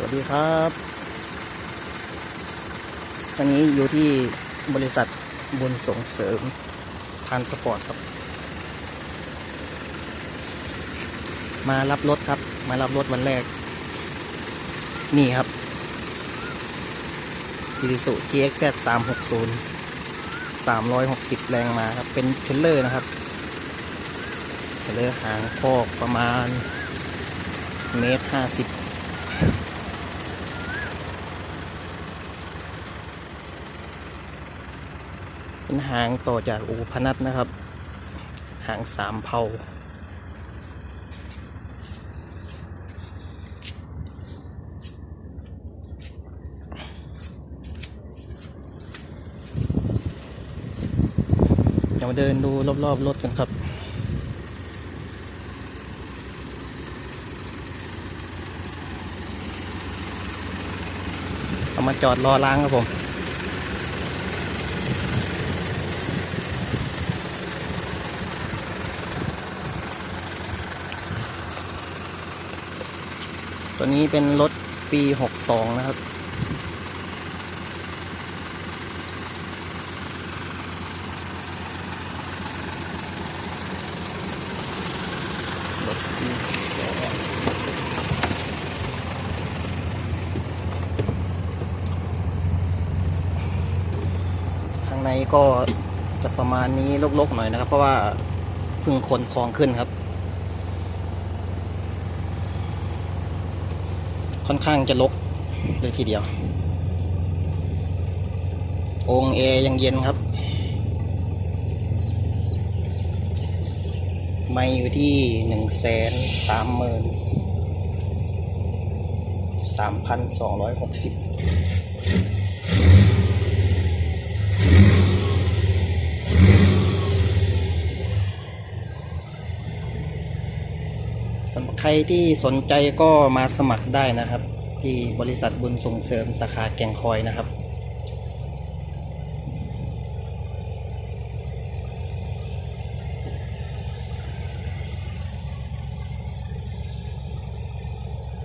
สวัสดีครับวันนี้อยู่ที่บริษัทบุญส่งเสริมทานสปอร์ตครับ มารับรถครับ มารับรถวันแรก นี่ครับ Isuzu GXZ 360 360 แรงมาครับ เป็นเทเลอร์นะครับ เทเลอร์หางคอกประมาณเมตรห้าสิบ เป็นหางต่อจากอูพนัทนะครับ หางสามเผาเดี๋ยวมาเดินดูรอบๆรถกันครับเอามาจอดรอล้างครับผม ตัวนี้เป็นรถปี 62 นะครับ รถปี 62 ข้างในก็จะประมาณนี้ลกๆหน่อยนะครับ เพราะว่าเพิ่งขนของขึ้นครับ ค่อนข้างจะลกเลยทีเดียว องเอยังเย็นครับ ไม่อยู่ที่หนึ่งแสนสามหมื่นสามพันสองร้อยหกสิบ สำหรับใครที่สนใจก็มาสมัครได้นะครับ ที่บริษัทบุญส่งเสริมสาขาแก่งคอยนะครับ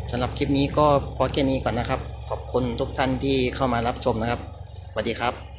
สำหรับคลิปนี้ก็พอแค่นี้ก่อนนะครับ ขอบคุณทุกท่านที่เข้ามารับชมนะครับสวัสดีครับ